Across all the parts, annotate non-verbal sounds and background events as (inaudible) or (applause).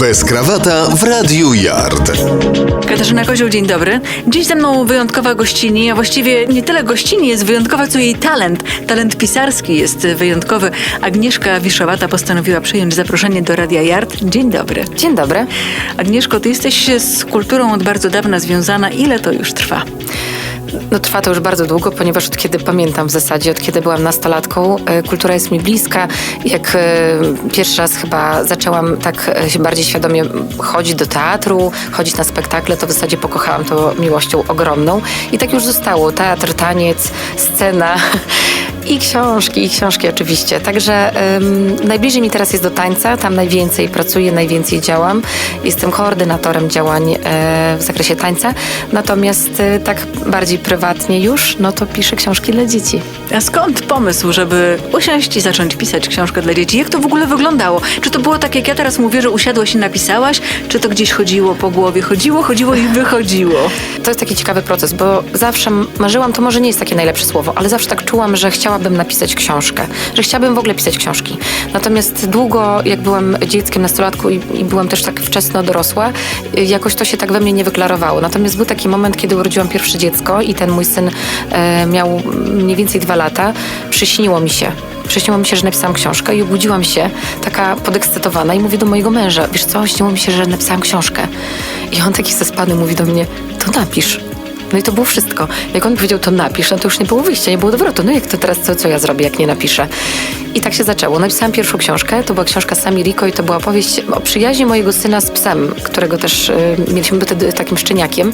Bez krawata w Radiu Yard. Katarzyna Kozioł, dzień dobry. Dziś ze mną wyjątkowa gościni, a właściwie nie tyle gościni jest wyjątkowa, co jej talent. Talent pisarski jest wyjątkowy. Agnieszka Wiszowata postanowiła przyjąć zaproszenie do Radia Yard. Dzień dobry. Dzień dobry. Agnieszko, ty jesteś z kulturą od bardzo dawna związana. Ile to już trwa? No, trwa to już bardzo długo, ponieważ od kiedy pamiętam w zasadzie, od kiedy byłam nastolatką, e, kultura jest mi bliska. Jak e, pierwszy raz chyba zaczęłam tak e, się bardziej świadomie chodzić do teatru, chodzić na spektakle, to w zasadzie pokochałam to miłością ogromną. I tak już zostało. Teatr, taniec, scena. I książki, i książki oczywiście. Także em, najbliżej mi teraz jest do tańca, tam najwięcej pracuję, najwięcej działam. Jestem koordynatorem działań e, w zakresie tańca. Natomiast e, tak bardziej prywatnie już, no to piszę książki dla dzieci. A skąd pomysł, żeby usiąść i zacząć pisać książkę dla dzieci? Jak to w ogóle wyglądało? Czy to było tak, jak ja teraz mówię, że usiadłaś i napisałaś? Czy to gdzieś chodziło po głowie? Chodziło, chodziło i wychodziło. To jest taki ciekawy proces, bo zawsze marzyłam, to może nie jest takie najlepsze słowo, ale zawsze tak czułam, że chciałabym napisać książkę, że chciałabym w ogóle pisać książki. Natomiast długo, jak byłam dzieckiem, nastolatką i, i byłam też tak wczesno dorosła, y, jakoś to się tak we mnie nie wyklarowało. Natomiast był taki moment, kiedy urodziłam pierwsze dziecko i ten mój syn e, miał mniej więcej dwa lata. Przyśniło mi się, Przyśniło mi się, że napisałam książkę i obudziłam się taka podekscytowana i mówię do mojego męża, wiesz co, śniło mi się, że napisałam książkę. I on taki zaspany mówi do mnie, to napisz. No i to było wszystko. Jak on powiedział, to napisz, no to już nie było wyjścia, nie było odwrotu. No jak to teraz, co, co ja zrobię, jak nie napiszę? I tak się zaczęło. Napisałam pierwszą książkę, to była książka Sami Rico i to była opowieść o przyjaźni mojego syna z psem, którego też y, mieliśmy wtedy takim szczeniakiem.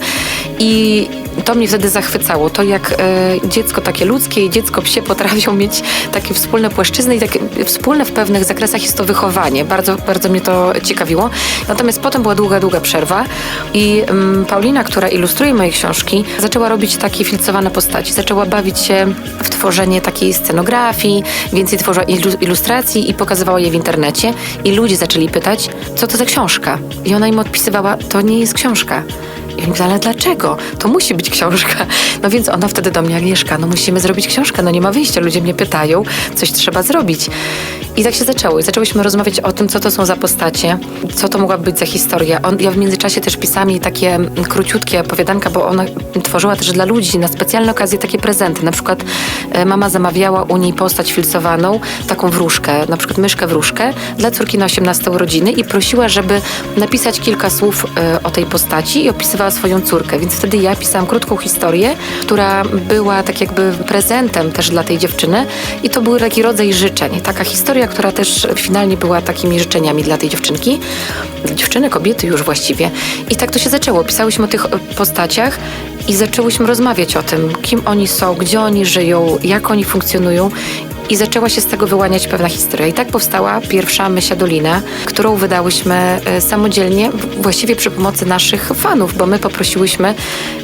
I to mnie wtedy zachwycało. To jak y, dziecko takie ludzkie i dziecko psie potrafią mieć takie wspólne płaszczyzny i takie wspólne w pewnych zakresach jest to wychowanie. Bardzo, bardzo mnie to ciekawiło. Natomiast potem była długa, długa przerwa i mm, Paulina, która ilustruje moje książki, zaczęła robić takie filcowane postaci. Zaczęła bawić się w tworzenie takiej scenografii, więcej tworzyła ilustracji i pokazywała je w internecie. I ludzie zaczęli pytać, co to za książka? I ona im odpisywała, to nie jest książka. Oni pytali, ale dlaczego? To musi być książka. No więc ona wtedy do mnie, Agnieszka, no musimy zrobić książkę, no nie ma wyjścia, ludzie mnie pytają, coś trzeba zrobić. I tak się zaczęło. I zaczęłyśmy rozmawiać o tym, co to są za postacie, co to mogła być za historia. On, ja w międzyczasie też pisałam jej takie mm, króciutkie opowiadanka, bo ona tworzyła też dla ludzi na specjalne okazje takie prezenty. Na przykład e, mama zamawiała u niej postać filcowaną, taką wróżkę, na przykład myszkę wróżkę dla córki na 18 urodziny i prosiła, żeby napisać kilka słów e, o tej postaci i opisywała swoją córkę. Więc wtedy ja pisałam krótką historię, która była tak jakby prezentem też dla tej dziewczyny i to był taki rodzaj życzeń. Taka historia, która też finalnie była takimi życzeniami dla tej dziewczynki. Dziewczyny, kobiety już właściwie. I tak to się zaczęło. Pisałyśmy o tych postaciach i zaczęłyśmy rozmawiać o tym, kim oni są, gdzie oni żyją, jak oni funkcjonują. I zaczęła się z tego wyłaniać pewna historia. I tak powstała pierwsza Mysia Dolina, którą wydałyśmy e, samodzielnie, właściwie przy pomocy naszych fanów, bo my poprosiłyśmy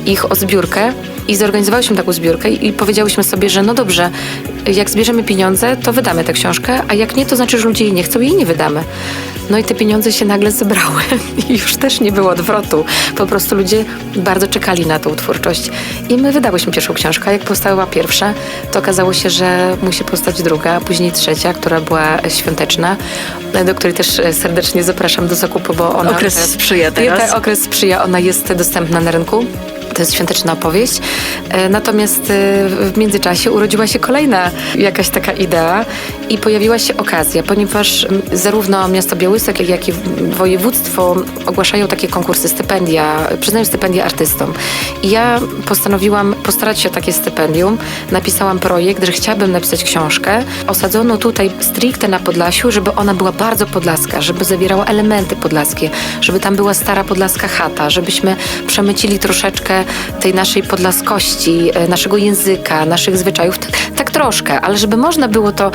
ich o zbiórkę i zorganizowałyśmy taką zbiórkę i powiedziałyśmy sobie, że no dobrze, jak zbierzemy pieniądze, to wydamy tę książkę, a jak nie, to znaczy, że ludzie jej nie chcą i jej nie wydamy. No i te pieniądze się nagle zebrały (laughs) i już też nie było odwrotu. Po prostu ludzie bardzo czekali na tą twórczość. I my wydałyśmy pierwszą książkę. Jak powstała pierwsza, to okazało się, że musi powstać druga, a później trzecia, która była świąteczna, do której też serdecznie zapraszam do zakupu, bo ona... Okres sprzyja teraz. Tak, okres sprzyja, ona jest dostępna na rynku. To jest świąteczna opowieść. E, Natomiast e, w międzyczasie urodziła się kolejna jakaś taka idea i pojawiła się okazja, ponieważ zarówno miasto Białystok, jak i województwo ogłaszają takie konkursy, stypendia, przyznają stypendia artystom. I ja postanowiłam postarać się o takie stypendium. Napisałam projekt, że chciałabym napisać książkę osadzoną tutaj stricte na Podlasiu, żeby ona była bardzo podlaska, żeby zawierała elementy podlaskie, żeby tam była stara podlaska chata, żebyśmy przemycili troszeczkę tej naszej podlaskości, e, naszego języka, naszych zwyczajów, tak, tak troszkę, ale żeby można było to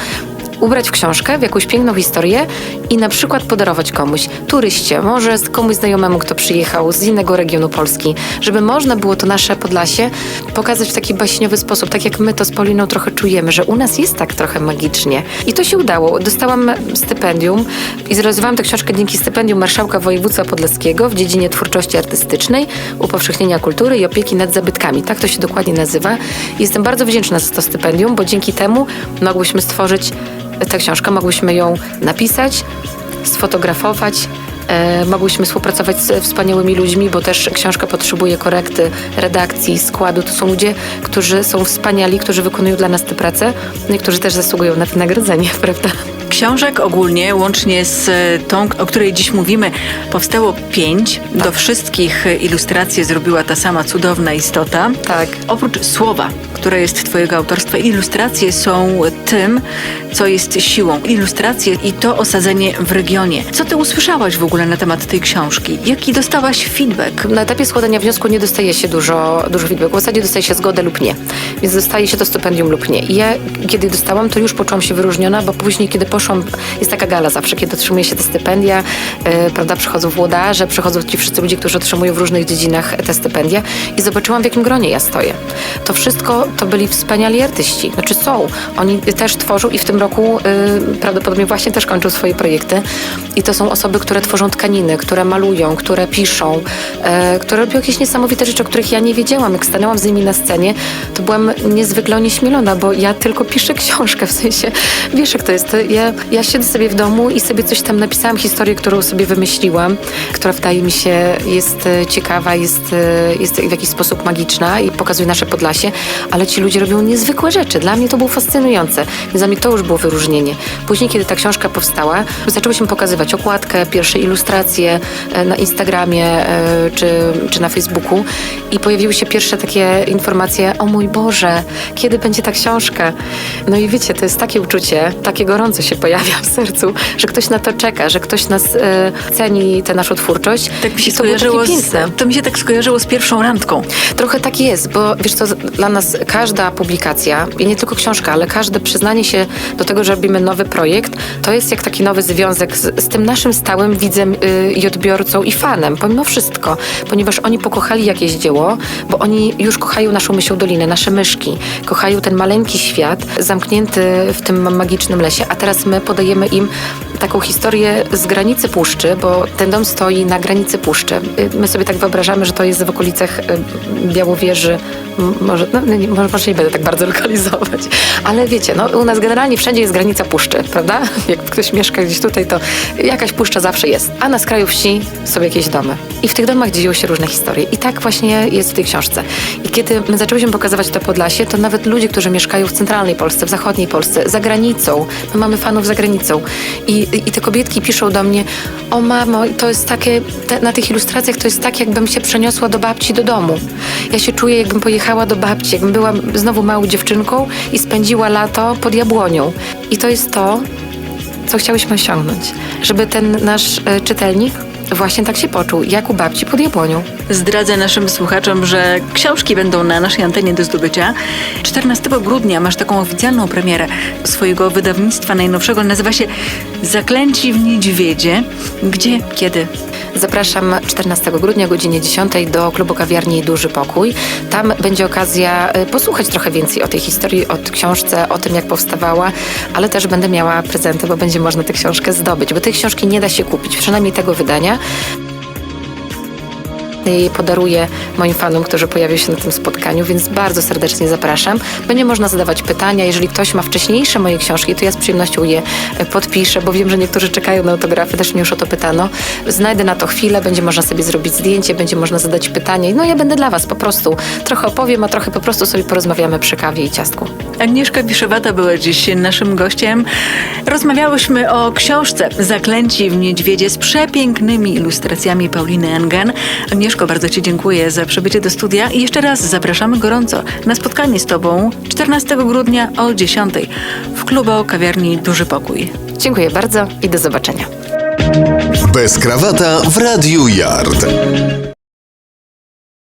ubrać w książkę, w jakąś piękną historię i na przykład podarować komuś, turyście, może komuś znajomemu, kto przyjechał z innego regionu Polski, żeby można było to nasze Podlasie pokazać w taki baśniowy sposób, tak jak my to z Poliną trochę czujemy, że u nas jest tak trochę magicznie. I to się udało. Dostałam stypendium i zrealizowałam tę książkę dzięki stypendium Marszałka Województwa Podlaskiego w dziedzinie twórczości artystycznej, upowszechnienia kultury i opieki nad zabytkami. Tak to się dokładnie nazywa. Jestem bardzo wdzięczna za to stypendium, bo dzięki temu mogłyśmy stworzyć tę książkę, mogłyśmy ją napisać, sfotografować E, mogłyśmy współpracować z wspaniałymi ludźmi, bo też książka potrzebuje korekty, redakcji, składu. To są ludzie, którzy są wspaniali, którzy wykonują dla nas tę pracę, no i którzy też zasługują na wynagrodzenie, (laughs) prawda? Książek ogólnie, łącznie z tą, o której dziś mówimy, powstało pięć. Do wszystkich ilustracje zrobiła ta sama cudowna istota. Tak. Oprócz słowa, które jest twojego autorstwa, ilustracje są tym, co jest siłą. Ilustracje i to osadzenie w regionie. Co ty usłyszałaś w ogóle na temat tej książki? Jaki dostałaś feedback? Na etapie składania wniosku nie dostaje się dużo, dużo feedbacku. W zasadzie dostaje się zgodę lub nie. Więc dostaje się to stypendium lub nie. I ja, kiedy dostałam, to już poczułam się wyróżniona, bo później, kiedy poszłam, jest taka gala zawsze, kiedy otrzymuje się te stypendia, e, prawda, przychodzą włodarze, przychodzą ci wszyscy ludzie, którzy otrzymują w różnych dziedzinach te stypendia i zobaczyłam, w jakim gronie ja stoję. To wszystko to byli wspaniali artyści. Znaczy są. Oni też tworzą i w tym roku y, prawdopodobnie właśnie też kończą swoje projekty. I to są osoby, które tworzą tkaniny, które malują, które piszą, e, które robią jakieś niesamowite rzeczy, o których ja nie wiedziałam. Jak stanęłam z nimi na scenie, to byłam niezwykle onieśmielona, bo ja tylko piszę książkę, w sensie, wiesz jak to jest, ja, ja siedzę sobie w domu i sobie coś tam napisałam, historię, którą sobie wymyśliłam, która wydaje mi się jest e, ciekawa, jest, e, jest w jakiś sposób magiczna i pokazuje nasze Podlasie, ale ci ludzie robią niezwykłe rzeczy. Dla mnie to było fascynujące, więc dla mnie to już było wyróżnienie. Później, kiedy ta książka powstała, zaczęłyśmy pokazywać okładkę, pierwsze ilustracje e, na Instagramie e, czy, czy na Facebooku i pojawiły się pierwsze takie informacje, o mój Boże, kiedy będzie ta książka? No i wiecie, to jest takie uczucie, takie gorąco się pojawia w sercu, że ktoś na to czeka, że ktoś nas e, ceni tę naszą twórczość. Tak mi się to skojarzyło z, to mi się tak skojarzyło z pierwszą randką. Trochę tak jest, bo wiesz co, dla nas każda publikacja, i nie tylko książka, ale każde przyznanie się do tego, że robimy nowy projekt, to jest jak taki nowy związek z, z tym naszym stałym widzem y, i odbiorcą i fanem, pomimo wszystko, ponieważ oni pokochali jakieś dzieło, bo oni już kochają naszą myślą dolinę, nasze myszki, kochają ten maleńki świat zamknięty w tym magicznym lesie, a teraz my podajemy im taką historię z granicy puszczy, bo ten dom stoi na granicy puszczy. Y, My sobie tak wyobrażamy, że to jest w okolicach y, Białowieży, może, no, nie, może, nie będę tak bardzo (laughs) lokalizować, ale wiecie, no, u nas generalnie wszędzie jest granica puszczy, prawda? (laughs) Jak ktoś mieszka gdzieś tutaj, to jakaś puszcza zawsze jest, a na skraju wsi są jakieś domy. I w tych domach dzieją się różne historie. I tak właśnie jest w tej książce. I kiedy my zaczęłyśmy pokazywać to Podlasie, to nawet ludzie, którzy mieszkają w centralnej Polsce, w zachodniej Polsce, za granicą, my mamy fanów za granicą. I, i te kobietki piszą do mnie, o mamo, to jest takie, te, na tych ilustracjach to jest tak, jakbym się przeniosła do babci do domu. Ja się czuję, jakbym pojechała do babci, jakbym była znowu małą dziewczynką i spędziła lato pod jabłonią. I to jest to, co chciałyśmy osiągnąć. Żeby ten nasz e, czytelnik właśnie tak się poczuł, jak u babci pod jabłonią. Zdradzę naszym słuchaczom, że książki będą na naszej antenie do zdobycia. 14 grudnia masz taką oficjalną premierę swojego wydawnictwa najnowszego. Nazywa się Zaklęci w Niedźwiedzie. Gdzie, kiedy? Zapraszam 14 grudnia o godzinie 10 do klubu kawiarni Duży Pokój. Tam będzie okazja e, posłuchać trochę więcej o tej historii, o książce, o tym jak powstawała, ale też będę miała prezenty, bo będzie można tę książkę zdobyć, bo tej książki nie da się kupić, przynajmniej tego wydania. Jej podaruję moim fanom, którzy pojawią się na tym spotkaniu, więc bardzo serdecznie zapraszam. Będzie można zadawać pytania. Jeżeli ktoś ma wcześniejsze moje książki, to ja z przyjemnością je e, podpiszę, bo wiem, że niektórzy czekają na autografy, też mnie już o to pytano. Znajdę na to chwilę, będzie można sobie zrobić zdjęcie, będzie można zadać pytanie. No ja będę dla Was po prostu. Trochę opowiem, a trochę po prostu sobie porozmawiamy przy kawie i ciastku. Agnieszka Wiszowata była dziś naszym gościem. Rozmawiałyśmy o książce Zaklęci w Niedźwiedzie z przepięknymi ilustracjami Pauliny Engen. Agnieszko, bardzo Ci dziękuję za przybycie do studia i jeszcze raz zapraszamy gorąco na spotkanie z Tobą 14 grudnia o 10 w klubu kawiarni Duży Pokój. Dziękuję bardzo i do zobaczenia. Bez krawata w Radiu Yard.